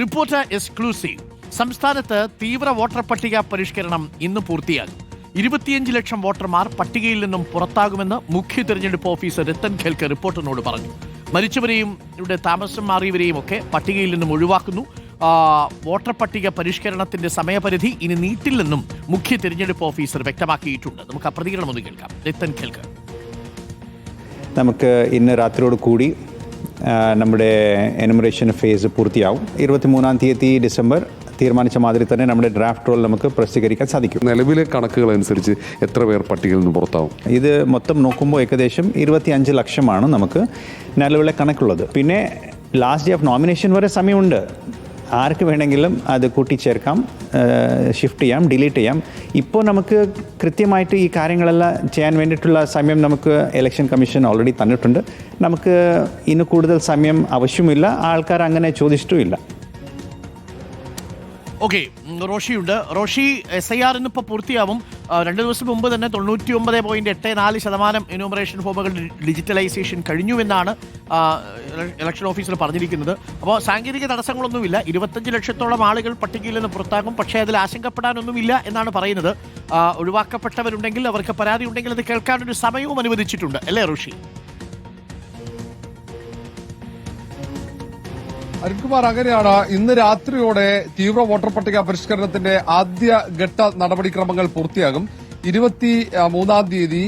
Report exclusive. സംസ്ഥാനത്ത് തീവ്ര voter പട്ടിക പരിഷ്കരണം ഇന്ന് പൂർത്തിയാകും. ഇരുപത്തിയഞ്ച് ലക്ഷം വോട്ടർമാർ പട്ടികയിൽ നിന്നും പുറത്താകുമെന്ന് മുഖ്യ തെരഞ്ഞെടുപ്പ് ഓഫീസർ രത്തൻ ഖേൽക്കർ റിപ്പോർട്ടറിനോട് പറഞ്ഞു. മരിച്ചവരെയും ഇവിടെ താമസം മാറിയവരെയും ഒക്കെ പട്ടികയിൽ നിന്നും ഒഴിവാക്കുന്നു. വോട്ടർ പട്ടിക പരിഷ്കരണത്തിന്റെ സമയപരിധി ഇനി നീട്ടില്ലെന്നും മുഖ്യ തെരഞ്ഞെടുപ്പ് ഓഫീസർ വ്യക്തമാക്കിയിട്ടുണ്ട്. നമുക്ക് ആ പ്രതികരണം ഒന്ന് കേൾക്കാം. രത്തൻ ഖേൽക്കർ. നമുക്ക് ഇന്ന് രാത്രിയോട് കൂടി നമ്മുടെ എനുമറേഷൻ ഫേസ് പൂർത്തിയാവും. ഇരുപത്തിമൂന്നാം തീയതി ഡിസംബർ തീരുമാനിച്ച മാതിരി തന്നെ നമ്മുടെ ഡ്രാഫ്റ്റ് റോൾ നമുക്ക് പ്രസിദ്ധീകരിക്കാൻ സാധിക്കും. നിലവിലെ കണക്കുകൾ അനുസരിച്ച് എത്ര പേർ പട്ടികയിൽ നിന്ന് പുറത്താവും? ഇത് മൊത്തം നോക്കുമ്പോൾ ഏകദേശം ഇരുപത്തി അഞ്ച് ലക്ഷമാണ് നമുക്ക് നിലവിലെ കണക്കുള്ളത്. പിന്നെ ലാസ്റ്റ് ഡേ ഓഫ് നോമിനേഷൻ വരെ സമയമുണ്ട്. ആർക്ക് വേണമെങ്കിലും അത് കൂട്ടിച്ചേർക്കാം ഷിഫ്റ്റ് ചെയ്യാം ഡിലീറ്റ് ചെയ്യാം. ഇപ്പോൾ നമുക്ക് കൃത്യമായിട്ട് ഈ കാര്യങ്ങളെല്ലാം ചെയ്യാൻ വേണ്ടിയിട്ടുള്ള സമയം നമുക്ക് ഇലക്ഷൻ കമ്മീഷൻ ഓൾറെഡി തന്നിട്ടുണ്ട്. നമുക്ക് ഇന്ന് കൂടുതൽ സമയം ആവശ്യമില്ല. ആൾക്കാർ അങ്ങനെ ചോദിച്ചിട്ടുമില്ല. ഓക്കെ റോഷിയുണ്ട്. റോഷി എസ് ഐ ഇന്നിപ്പോൾ പൂർത്തിയാവും. രണ്ട് ദിവസം മുമ്പ് തന്നെ തൊണ്ണൂറ്റി ഒമ്പത് പോയിന്റ് എട്ട് നാല് ശതമാനം എന്യൂമറേഷൻ ഫോമുകൾ ഡിജിറ്റലൈസേഷൻ കഴിഞ്ഞുവെന്നാണ് ഇലക്ഷൻ ഓഫീസർ പറഞ്ഞിരിക്കുന്നത്. അപ്പോൾ സാങ്കേതിക തടസ്സങ്ങളൊന്നുമില്ല. ഇരുപത്തഞ്ച് ലക്ഷത്തോളം ആളുകൾ പട്ടികയിൽ നിന്ന് പുറത്താകും. പക്ഷേ അതിൽ ആശങ്കപ്പെടാനൊന്നുമില്ല എന്നാണ് പറയുന്നത്. ഒഴിവാക്കപ്പെട്ടവരുണ്ടെങ്കിൽ അവർക്ക് പരാതി ഉണ്ടെങ്കിൽ അത് കേൾക്കാനൊരു സമയവും അനുവദിച്ചിട്ടുണ്ട്. അല്ലേ റോഷി അരുൺകുമാർ അങ്ങനെയാണ് ഇന്ന് രാത്രിയോടെ തീവ്ര വോട്ടർ പട്ടിക പരിഷ്കരണത്തിന്റെ ആദ്യ ഘട്ട നടപടിക്രമങ്ങൾ പൂർത്തിയാകും. ഇരുപത്തി മൂന്നാം തീയതി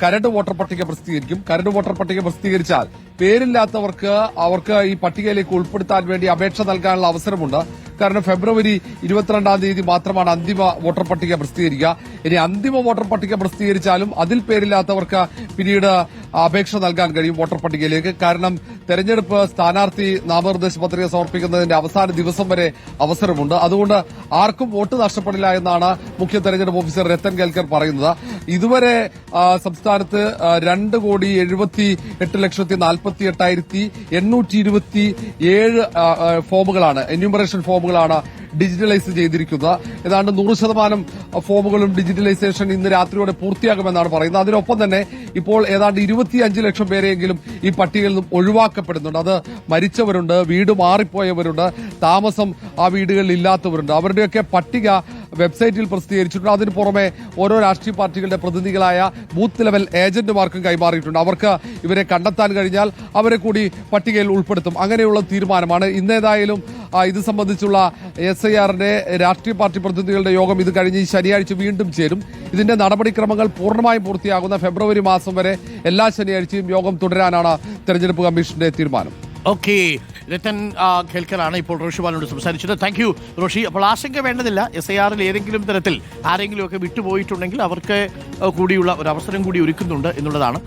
കരട് വോട്ടർ പട്ടിക പ്രസിദ്ധീകരിക്കും. കരട് വോട്ടർ പട്ടിക പ്രസിദ്ധീകരിച്ചാൽ പേരില്ലാത്തവർക്ക് അവർക്ക് ഈ പട്ടികയിലേക്ക് ഉൾപ്പെടുത്താൻ വേണ്ടി അപേക്ഷ നൽകാനുള്ള അവസരമുണ്ട്. കാരണം ഫെബ്രുവരി ഇരുപത്തിരണ്ടാം തീയതി മാത്രമാണ് അന്തിമ വോട്ടർ പട്ടിക പ്രസിദ്ധീകരിക്കുക. ഇനി അന്തിമ വോട്ടർ പട്ടിക പ്രസിദ്ധീകരിച്ചാലും അതിൽ പേരില്ലാത്തവർക്ക് പിന്നീട് അപേക്ഷ നൽകാൻ കഴിയും വോട്ടർ പട്ടികയിലേക്ക്. കാരണം തെരഞ്ഞെടുപ്പ് സ്ഥാനാർത്ഥി നാമനിർദ്ദേശ പത്രിക സമർപ്പിക്കുന്നതിന്റെ അവസാന ദിവസം വരെ അവസരമുണ്ട്. അതുകൊണ്ട് ആർക്കും വോട്ട് നഷ്ടപ്പെടില്ല എന്നാണ് മുഖ്യ തെരഞ്ഞെടുപ്പ് ഓഫീസർ രത്തൻ കേൽക്കർ പറയുന്നത്. ഇതുവരെ സംസ്ഥാനത്ത് രണ്ട് കോടി എഴുപത്തി എട്ട് ലക്ഷത്തി നാൽപ്പത്തി എട്ടായിരത്തി എണ്ണൂറ്റി ഇരുപത്തി ഏഴ് ഫോമുകളാണ്. എന്യൂമറേഷൻ ഫോമുകളാണ് ഡിജിറ്റലൈസ് ചെയ്തിരിക്കുന്നത്. ഏതാണ്ട് നൂറ് ശതമാനം ഫോമുകളും ഡിജിറ്റലൈസേഷൻ ഇന്ന് രാത്രിയോടെ പൂർത്തിയാകുമെന്നാണ് പറയുന്നത്. അതിനൊപ്പം തന്നെ ഇപ്പോൾ ഏതാണ്ട് ഇരുപത്തിയഞ്ച് ലക്ഷം പേരെയെങ്കിലും ഈ പട്ടികയിൽ നിന്നും ഒഴിവാക്കപ്പെടുന്നുണ്ട്. അത് മരിച്ചവരുണ്ട് വീട് മാറിപ്പോയവരുണ്ട് താമസം ആ വീടുകളിൽ ഇല്ലാത്തവരുണ്ട്. അവരുടെയൊക്കെ പട്ടിക വെബ്സൈറ്റിൽ പ്രസിദ്ധീകരിച്ചിട്ടുണ്ട്. അതിന് പുറമെ ഓരോ രാഷ്ട്രീയ പാർട്ടികളുടെ പ്രതിനിധികളായ ബൂത്ത് ലെവൽ ഏജന്റുമാർക്കും കൈമാറിയിട്ടുണ്ട്. അവർക്ക് ഇവരെ കണ്ടെത്താൻ കഴിഞ്ഞാൽ അവരെ കൂടി പട്ടികയിൽ ഉൾപ്പെടുത്തും. അങ്ങനെയുള്ള തീരുമാനമാണ്. ഇന്നേതായാലും ഇത് സംബന്ധിച്ചുള്ള എസ് ഐ ആറിന്റെ രാഷ്ട്രീയ പാർട്ടി പ്രതിനിധികളുടെ യോഗം ഇത് കഴിഞ്ഞ് ശനിയാഴ്ച വീണ്ടും ചേരും. ഇതിന്റെ നടപടിക്രമങ്ങൾ പൂർണമായും പൂർത്തിയാകുന്ന ഫെബ്രുവരി മാസം വരെ എല്ലാ ശനിയാഴ്ചയും യോഗം തുടരാനാണ് തെരഞ്ഞെടുപ്പ് കമ്മീഷന്റെ തീരുമാനം. ഓക്കെ. രത്തൻ ഖേൽക്കറാണ് ഇപ്പോൾ റോഷി ബാലിനോട് സംസാരിച്ചത്. Thank you Roshi. അപ്പോൾ ആശങ്ക വേണ്ടതില്ല. എസ് ഐ ആറിൽ ഏതെങ്കിലും തരത്തിൽ ആരെങ്കിലുമൊക്കെ വിട്ടുപോയിട്ടുണ്ടെങ്കിൽ അവർക്ക് കൂടിയുള്ള ഒരു അവസരം കൂടി ഒരുക്കുന്നുണ്ട് എന്നുള്ളതാണ്.